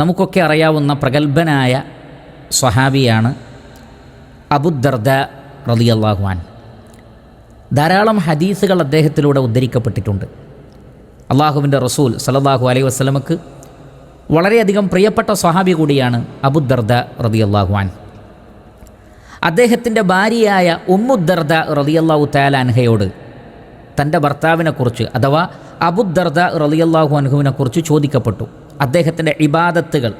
നമുക്കൊക്കെ അറിയാവുന്ന പ്രഗത്ഭനായ സ്വഹാബിയാണ് അബുദർദ റളിയല്ലാഹുവാൻ ധാരാളം ഹദീസുകൾ അദ്ദേഹത്തിലൂടെ ഉദ്ധരിക്കപ്പെട്ടിട്ടുണ്ട്. അള്ളാഹുവിന്റെ റസൂൽ സലല്ലാഹു അലൈഹി വസ്ലമക്ക് വളരെയധികം പ്രിയപ്പെട്ട സ്വഹാബി കൂടിയാണ് അബുദർദ റളിയല്ലാഹുവാൻ അദ്ദേഹത്തിന്റെ ഭാര്യയായ ഉമ്മുദർദ റളിയല്ലാഹു താലാൻഹയോട് തന്റെ ഭർത്താവിനെക്കുറിച്ച് അഥവാ അബുദർദ റളിയല്ലാഹു അൻഹുവിനെക്കുറിച്ച് ചോദിക്കപ്പെട്ടു. അദ്ദേഹത്തിന്റെ ഇബാദത്തുകൾ.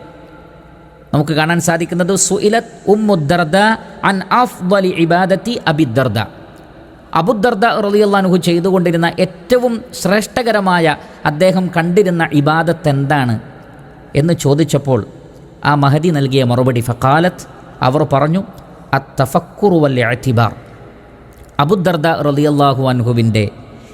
നമുക്ക് കാണാൻ സാധിക്കുന്നത് സുഇലത് ഉമ്മുദർദ അൻ അഫ്ദലി ഇബാദത്തി അബിദർദ അബുദർദ റളിയല്ലാഹു ചെയ്തുകൊണ്ടിരുന്ന ഏറ്റവും ശ്രേഷ്ഠകരമായ അദ്ദേഹം കണ്ടിരുന്ന ഇബാദത്ത് എന്താണ് എന്ന് ചോദിച്ചപ്പോൾ ആ മഹതി നൽകിയ മറുപടി ഫക്കാലത്ത് അവർ പറഞ്ഞു അത്തഫക്കുറു വല്യ അറ്റിബാർ അബുദർദ റളിയല്ലാഹു അൻഹുവിന്റെ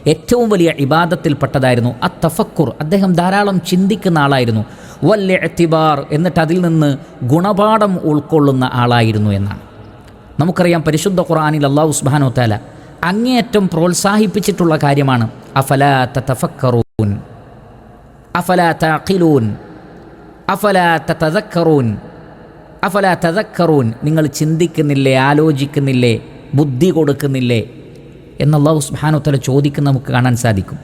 ഏറ്റവും വലിയ ഇബാദത്തിൽപ്പെട്ടതായിരുന്നു. അ തഫക്കുർ അദ്ദേഹം ധാരാളം ചിന്തിക്കുന്ന ആളായിരുന്നു. വല്യ എത്തിബാർ എന്നിട്ട് അതിൽ നിന്ന് ഗുണപാഠം ഉൾക്കൊള്ളുന്ന ആളായിരുന്നു എന്നാണ്. നമുക്കറിയാം പരിശുദ്ധ ഖുറാനിൽ അള്ളാഹു ഉസ്ബാനോ താല അങ്ങേയറ്റം പ്രോത്സാഹിപ്പിച്ചിട്ടുള്ള കാര്യമാണ്. അഫല തഫക്കറൂൻ അഫല തതക്കറൂൻ നിങ്ങൾ ചിന്തിക്കുന്നില്ലേ ആലോചിക്കുന്നില്ലേ ബുദ്ധി കൊടുക്കുന്നില്ലേ? എന്നല്ലാഹു സുബ്ഹാനുത്തല ചോദിക്കുന്ന നമുക്ക് കാണാൻ സാധിക്കും.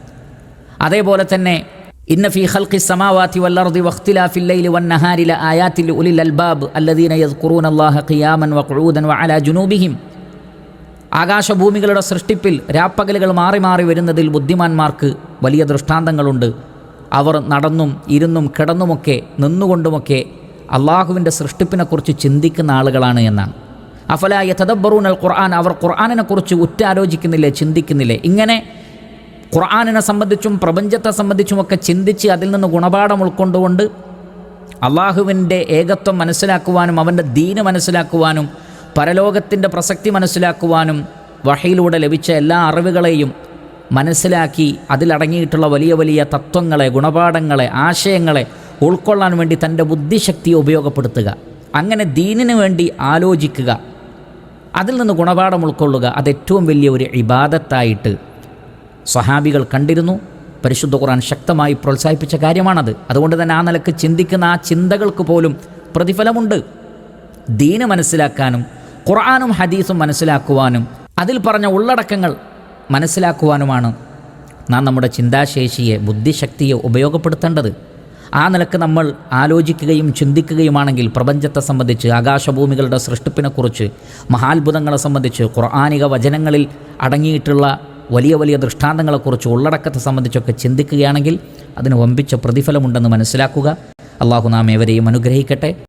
അതേപോലെ തന്നെ ഇന്ന ഫി ഖൽഖി സമാവാത്തി വല്ലർദി വഖ്തിലാഫിൽ ലൈലി വന്നഹാരി ആയാത്തിൽ ഉലിൽ അൽബാബ് അല്ലദീന യദ്കുറൂന അല്ലാഹ ഖിയാമൻ വഖൂദൻ വഅലാ ജുനൂബിഹിം. ആകാശഭൂമികളുടെ സൃഷ്ടിപ്പിൽ രാപ്പകലുകൾ മാറി മാറി വരുന്നതിൽ ബുദ്ധിമാന്മാർക്ക് വലിയ ദൃഷ്ടാന്തങ്ങളുണ്ട്. അവർ നടന്നും ഇരുന്നും കിടന്നുമൊക്കെ നിന്നുകൊണ്ടുമൊക്കെ അള്ളാഹുവിന്റെ സൃഷ്ടിപ്പിനെക്കുറിച്ച് ചിന്തിക്കുന്ന ആളുകളാണ് എന്നാണ്. അഫല തദബ്ബറൂൻ അൽ ഖുർആൻ അവർ ഖുർആാനിനെക്കുറിച്ച് ഉറ്റാലോചിക്കുന്നില്ലേ ചിന്തിക്കുന്നില്ലേ? ഇങ്ങനെ ഖുർആാനിനെ സംബന്ധിച്ചും പ്രപഞ്ചത്തെ സംബന്ധിച്ചുമൊക്കെ ചിന്തിച്ച് അതിൽ നിന്ന് ഗുണപാഠം ഉൾക്കൊണ്ടുകൊണ്ട് അള്ളാഹുവിന്റെ ഏകത്വം മനസ്സിലാക്കുവാനും അവന്റെ ദീന് മനസ്സിലാക്കുവാനും പരലോകത്തിന്റെ പ്രസക്തി മനസ്സിലാക്കുവാനും വഹയിലൂടെ ലഭിച്ച എല്ലാ അറിവുകളെയും മനസ്സിലാക്കി അതിലടങ്ങിയിട്ടുള്ള വലിയ വലിയ തത്വങ്ങളെ ഗുണപാഠങ്ങളെ ആശയങ്ങളെ ഉൾക്കൊള്ളാൻ വേണ്ടി തന്റെ ബുദ്ധിശക്തിയെ ഉപയോഗപ്പെടുത്തുക. അങ്ങനെ ദീനിനു വേണ്ടി ആലോചിക്കുക. അതിൽ നിന്ന് ഗുണപാഠം ഉൾക്കൊള്ളുക അത് ഏറ്റവും വലിയ ഒരു ഇബാദത്തായിട്ട് സ്വഹാബികൾ കണ്ടിരുന്നു. പരിശുദ്ധ ഖുർആൻ ശക്തമായി പ്രോത്സാഹിപ്പിച്ച കാര്യമാണത്. അതുകൊണ്ട് തന്നെ ആ നിലയ്ക്ക് ചിന്തിക്കുന്ന ആ ചിന്തകൾക്ക് പോലും പ്രതിഫലമുണ്ട്. ദീന് മനസ്സിലാക്കാനും ഖുർആാനും ഹദീസും മനസ്സിലാക്കുവാനും അതിൽ പറഞ്ഞ ഉള്ളടക്കങ്ങൾ മനസ്സിലാക്കുവാനുമാണ് നാം നമ്മുടെ ചിന്താശേഷിയെ ബുദ്ധിശക്തിയെ ഉപയോഗപ്പെടുത്തേണ്ടത്. ആ നിലയ്ക്ക് നമ്മൾ ആലോചിക്കുകയും ചിന്തിക്കുകയുമാണെങ്കിൽ പ്രപഞ്ചത്തെ സംബന്ധിച്ച് ആകാശഭൂമികളുടെ സൃഷ്ടിപ്പിനെക്കുറിച്ച് മഹാത്ഭുതങ്ങളെ സംബന്ധിച്ച് ഖുർആാനിക വചനങ്ങളിൽ അടങ്ങിയിട്ടുള്ള വലിയ വലിയ ദൃഷ്ടാന്തങ്ങളെക്കുറിച്ച് ഉള്ളടക്കത്തെ സംബന്ധിച്ചൊക്കെ ചിന്തിക്കുകയാണെങ്കിൽ അതിന് വമ്പിച്ച പ്രതിഫലമുണ്ടെന്ന് മനസ്സിലാക്കുക. അള്ളാഹു നാം ഏവരെയും അനുഗ്രഹിക്കട്ടെ.